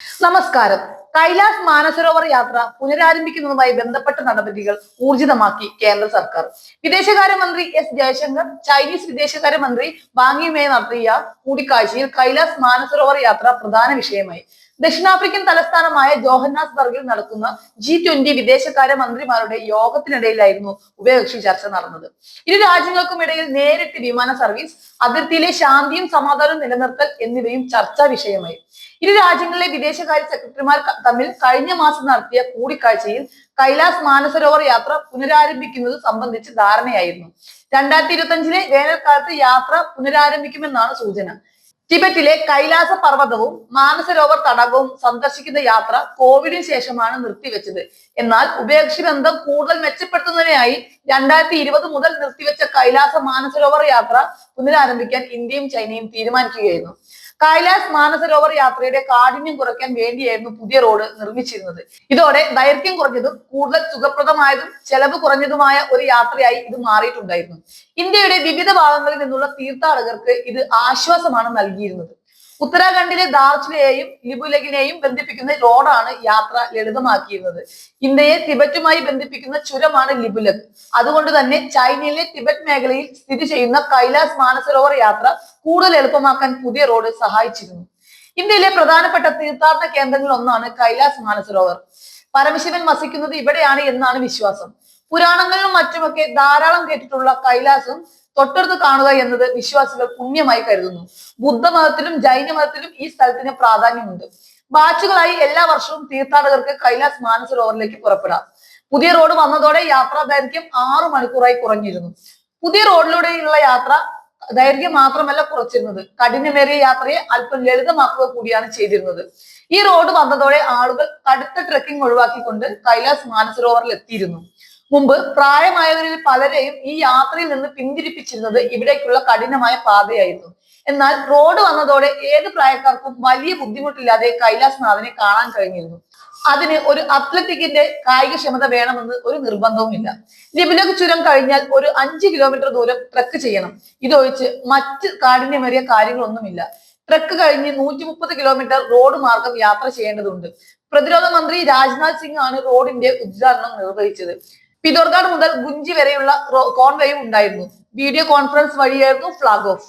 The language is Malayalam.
നമസ്കാരം. കൈലാസ് മാനസരോവർ യാത്ര പുനരാരംഭിക്കുന്നതുമായി ബന്ധപ്പെട്ട നടപടികൾ ഊർജിതമാക്കി കേന്ദ്ര സർക്കാർ. വിദേശകാര്യമന്ത്രി എസ് ജയശങ്കർ ചൈനീസ് വിദേശകാര്യമന്ത്രി വാങ്ങിയുമായി നടത്തിയ കൂടിക്കാഴ്ചയിൽ കൈലാസ് മാനസരോവർ യാത്ര പ്രധാന വിഷയമായി. ദക്ഷിണാഫ്രിക്കൻ തലസ്ഥാനമായ ജോഹന്നാസ്ബർഗിൽ നടക്കുന്ന ജി ട്വന്റി വിദേശകാര്യ മന്ത്രിമാരുടെ യോഗത്തിനിടയിലായിരുന്നു ഉഭയകക്ഷി ചർച്ച നടന്നത്. ഇരു രാജ്യങ്ങൾക്കും ഇടയിൽ നേരിട്ട് വിമാന സർവീസ് അതിർത്തിയിലെ ശാന്തിയും സമാധാനവും നിലനിർത്തൽ എന്നിവയും ചർച്ചാ വിഷയമായി. ഇരു രാജ്യങ്ങളിലെ വിദേശകാര്യ സെക്രട്ടറിമാർ തമ്മിൽ കഴിഞ്ഞ മാസം നടത്തിയ കൂടിക്കാഴ്ചയിൽ കൈലാസ് മാനസരോവർ യാത്ര പുനരാരംഭിക്കുന്നത് സംബന്ധിച്ച് ധാരണയായിരുന്നു. രണ്ടായിരത്തി ഇരുപത്തി അഞ്ചിലെ വേനൽക്കാലത്ത് യാത്ര പുനരാരംഭിക്കുമെന്നാണ് സൂചന. ടിബറ്റിലെ കൈലാസ പർവതവും മാനസരോവർ തടാകവും സന്ദർശിക്കുന്ന യാത്ര കോവിഡിന് ശേഷമാണ് നിർത്തിവെച്ചത്. എന്നാൽ ഉഭയകക്ഷി ബന്ധം കൂടുതൽ മെച്ചപ്പെടുത്തുന്നതിനായി രണ്ടായിരത്തി ഇരുപത് മുതൽ നിർത്തിവെച്ച കൈലാസ മാനസരോവർ യാത്ര പുനരാരംഭിക്കാൻ ഇന്ത്യയും ചൈനയും തീരുമാനിക്കുകയായിരുന്നു. കൈലാസ് മാനസരോവർ യാത്രയുടെ കാഠിന്യം കുറയ്ക്കാൻ വേണ്ടിയായിരുന്നു പുതിയ റോഡ് നിർമ്മിച്ചിരുന്നത്. ഇതോടെ ദൈർഘ്യം കുറഞ്ഞതും കൂടുതൽ സുഖപ്രദമായതും ചെലവ് കുറഞ്ഞതുമായ ഒരു യാത്രയായി ഇത് മാറിയിട്ടുണ്ടായിരുന്നു. ഇന്ത്യയുടെ വിവിധ ഭാഗങ്ങളിൽ നിന്നുള്ള തീർത്ഥാടകർക്ക് ഇത് ആശ്വാസമാണ് നൽകിയിരുന്നത്. ഉത്തരാഖണ്ഡിലെ ദാർജിലയെയും ലിബുലഗിനെയും ബന്ധിപ്പിക്കുന്ന റോഡാണ് യാത്ര ലളിതമാക്കിയിരുന്നത്. ഇന്ത്യയെ തിബറ്റുമായി ബന്ധിപ്പിക്കുന്ന ചുരമാണ് ലിബുലഗ് അതുകൊണ്ട് തന്നെ ചൈനയിലെ തിബറ്റ് മേഖലയിൽ സ്ഥിതി ചെയ്യുന്ന കൈലാസ് മാനസരോവർ യാത്ര കൂടുതൽ എളുപ്പമാക്കാൻ പുതിയ റോഡ് സഹായിച്ചിരുന്നു. ഇന്ത്യയിലെ പ്രധാനപ്പെട്ട തീർത്ഥാടന കേന്ദ്രങ്ങളിൽ ഒന്നാണ് കൈലാസ് മാനസരോവർ. പരമശിവൻ വസിക്കുന്നത് ഇവിടെയാണ് എന്നാണ് വിശ്വാസം. പുരാണങ്ങളിലും മറ്റുമൊക്കെ ധാരാളം കേട്ടിട്ടുള്ള കൈലാസം തൊട്ടടുത്ത് കാണുക എന്നത് വിശ്വാസികൾ പുണ്യമായി കരുതുന്നു. ബുദ്ധമതത്തിലും ജൈനമതത്തിലും ഈ സ്ഥലത്തിന് പ്രാധാന്യമുണ്ട്. ബാച്ചുകളായി എല്ലാ വർഷവും തീർത്ഥാടകർക്ക് കൈലാസ് മാനസരോവറിലേക്ക് പുറപ്പെടാം. പുതിയ റോഡ് വന്നതോടെ യാത്രാ ദൈർഘ്യം ആറു മണിക്കൂറായി കുറഞ്ഞിരുന്നു. പുതിയ റോഡിലൂടെയുള്ള യാത്ര ദൈർഘ്യം മാത്രമല്ല കുറച്ചിരുന്നത്. കഠിനമേറിയ യാത്രയെ അല്പം ലളിതമാക്കുക കൂടിയാണ് ചെയ്തിരുന്നത്. ഈ റോഡ് വന്നതോടെ ആളുകൾ കടുത്ത ട്രക്കിംഗ് ഒഴിവാക്കിക്കൊണ്ട് കൈലാസ് മാനസരോവറിൽ എത്തിയിരുന്നു. മുമ്പ് പ്രായമായവരിൽ പലരെയും ഈ യാത്രയിൽ നിന്ന് പിന്തിരിപ്പിച്ചിരുന്നത് ഇവിടേക്കുള്ള കഠിനമായ പാതയായിരുന്നു. എന്നാൽ റോഡ് വന്നതോടെ ഏത് പ്രായക്കാർക്കും വലിയ ബുദ്ധിമുട്ടില്ലാതെ കൈലാസ് നാഥനെ കാണാൻ കഴിഞ്ഞിരുന്നു. അതിന് ഒരു അത്ലറ്റിക്കിന്റെ കായികക്ഷമത വേണമെന്ന് ഒരു നിർബന്ധവുമില്ല ലിബിലക് ചുരം കഴിഞ്ഞാൽ ഒരു അഞ്ച് കിലോമീറ്റർ ദൂരം ട്രക്ക് ചെയ്യണം. ഇതൊഴിച്ച് മറ്റ് കാഠിന്യമേറിയ കാര്യങ്ങളൊന്നുമില്ല. ട്രക്ക് കഴിഞ്ഞ് നൂറ്റി മുപ്പത് കിലോമീറ്റർ റോഡ് മാർഗം യാത്ര ചെയ്യേണ്ടതുണ്ട്. പ്രതിരോധ മന്ത്രി രാജ്നാഥ് സിംഗ് ആണ് റോഡിന്റെ ഉദ്ഘാടനം നിർവഹിച്ചത്. പിതോർഗാഡ് മുതൽ ഗുഞ്ചി വരെയുള്ള കോൺവേയും ഉണ്ടായിരുന്നു. വീഡിയോ കോൺഫറൻസ് വഴിയായിരുന്നു ഫ്ലാഗ് ഓഫ്.